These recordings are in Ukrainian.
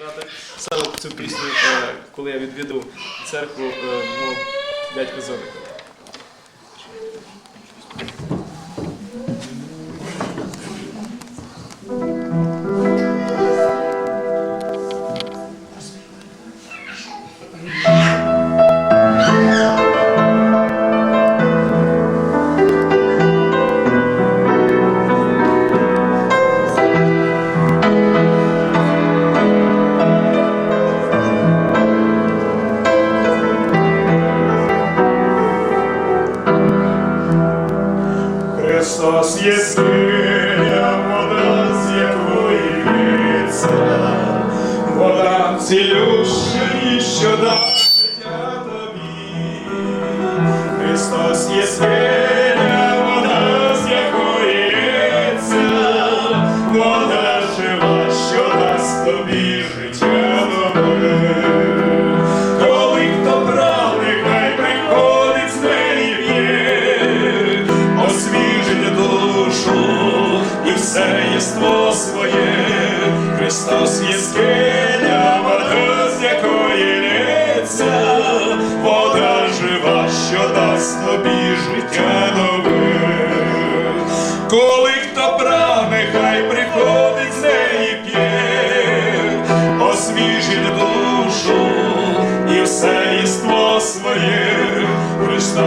читати. Саме цю пісню, е, коли я відвідав церкву мого дядька Зорика. Христос є синя, вода, з якої лється, вода цілюща, і що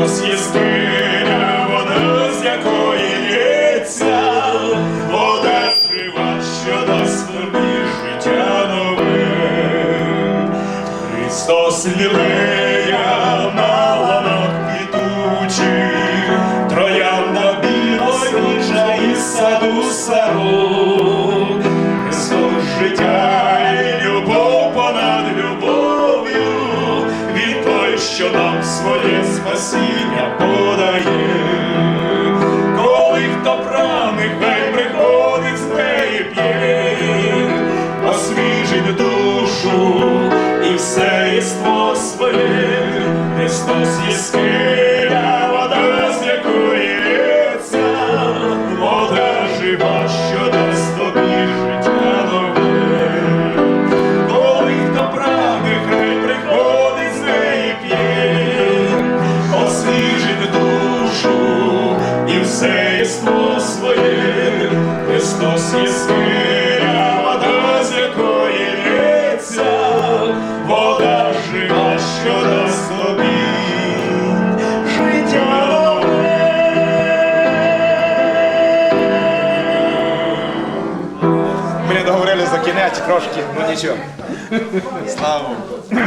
Христос є скиня, вода, з якої лється, вода жива, що дасть тобі життя нове. Христос лілея на ланах квітучих, троянда білосніжна із саду сару. Христос життя і любов понад любов'ю, від той, що нам своє спасіння подає. Коли хто прагне, хай приходить з неї п'є, освіжить душу і все єство своє. Христос є нічого. Слава Богу.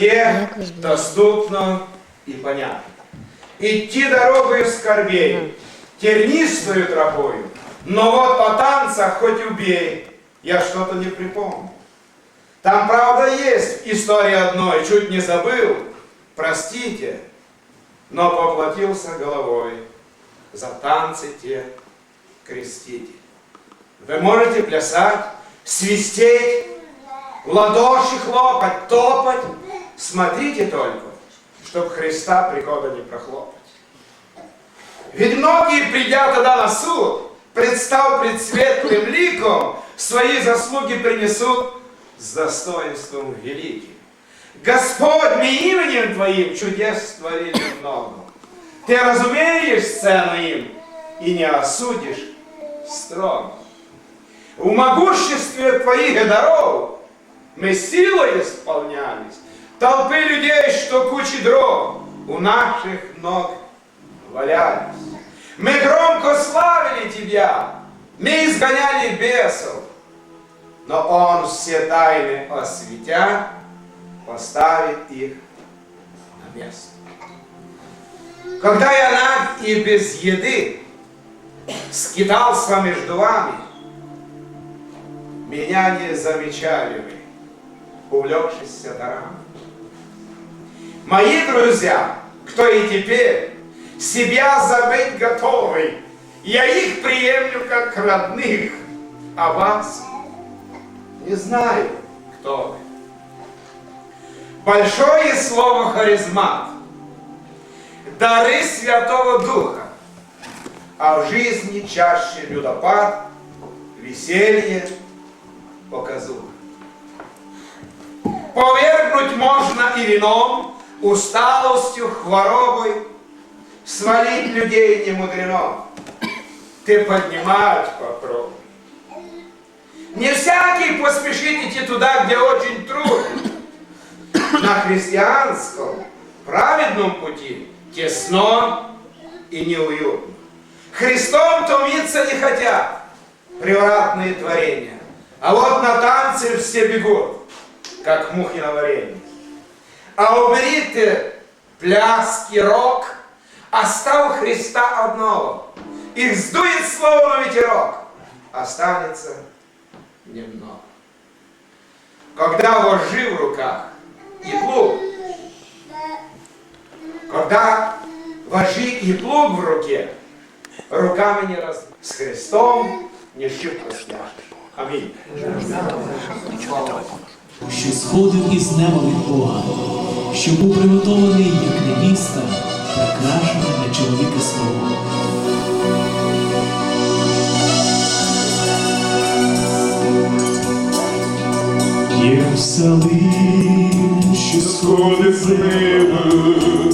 И простоте доступно и понятно. Идти дорогою скорбей, тернистою тропою, но вот по танцах хоть убей, я что-то не припомню. Там, правда, есть история одной, чуть не забыл, простите, но поплатился головой за танцы те крестите. Вы можете плясать, свистеть, в ладоши хлопать, топать. Смотрите только, чтоб Христа прихода не прохлопать. Ведь многие, придя тогда на суд, представ пред светлым ликом, свои заслуги принесут с достоинством великим. Господь, именем Твоим чудес творили много. Ты разумеешь сцену им и не осудишь строго. В могуществе Твоих даров мы силой исполнялись. Толпы людей, что кучи дров у наших ног валялись. Мы громко славили Тебя, мы изгоняли бесов, но Он все тайны осветя поставит их на место. Когда я наг и без еды скитался между вами, меня не замечали вы, увлекшись дарами. Мои друзья, кто и теперь, себя забыть готовы, я их приемлю как родных, а вас не знаю, кто вы. Большое слово харизмат, дары Святого Духа, а в жизни чаще людопад, веселье, показуха. Повергнуть можно и вином, усталостью, хворобой, свалить людей не мудрено. Ты поднимать попробуй. Не всякий поспешит идти туда, где очень трудно. На христианском, праведном пути тесно и неуютно. Христом томиться не хотят превратные творения. А вот на танцы все бегут, как мухи на варенье. А уберите пляски, рок, остав Христа одного. Их сдует словно ветерок, останется немного. Когда вожжи в руках и плуг, когда вожжи и плуг в руке, руками не раз с Христом не свяжешь. Аминь. Що сходив із неба від Бога, що був приготований як невіста, прикрашена для чоловіка свого. Єрусалим, що сходить з неба,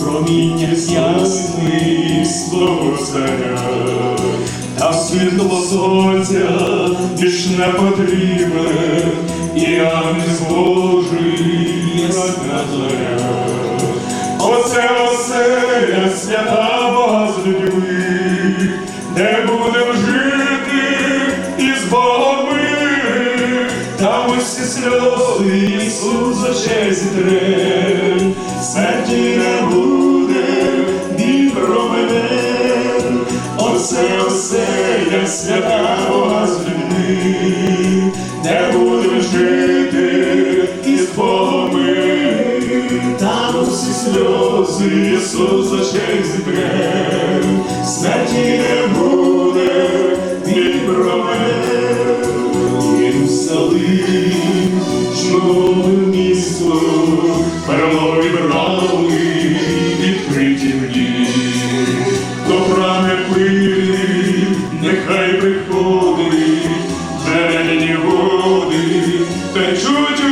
проміння ясний слово царя, та світло сонця більш не потрібне, і ангел Божий ясна зоря. Оце оселя свята Бога з людьми, де будем жити із Богом ми, там сльози Ісус за очей зітре, смерті не буде, біль промене, оце оселя свята Ісус очей зітре, смерті не буде, біль промене. Єрусалим, чудове місто, перелові брами, відкриті мені, прагне пити, нехай приходить, зелені води, течуть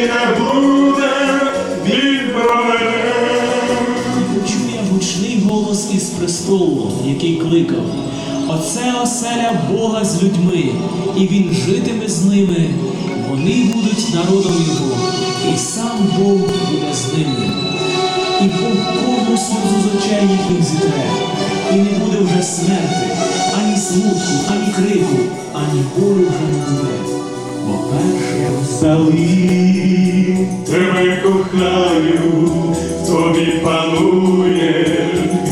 не буде, він проведе. Почує гучний голос із престолу, який кликав: Оце оселя Бога з людьми, і він житиме з ними. Вони будуть народом його, і сам Бог буде з ними. І Бог кожну сльозу з очей їхніх зітре, і не буде вже смерти, ані смутку, ані крику, ані болю вже не буде. Бо перше Залим, тебе кохаю, тобі панує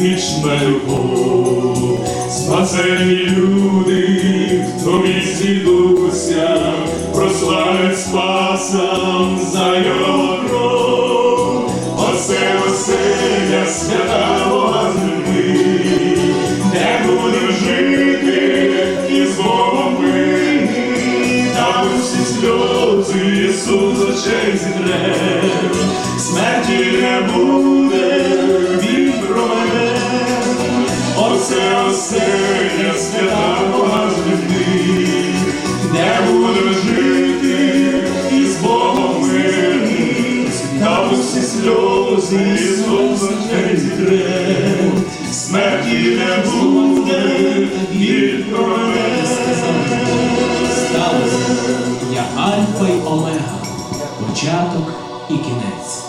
вічна любов. Спасені люди, в тобі зійдуться, прославить спасом за його кров. Оце оселя свята очей зітре, смерті не буде, він проведе, оце оселя свята Бога з людьми, жити із Богом ми, там усі сльози Ісус з очей зітре, смерті не буде, він проведе. Я Альфа й Омега, початок і кінець.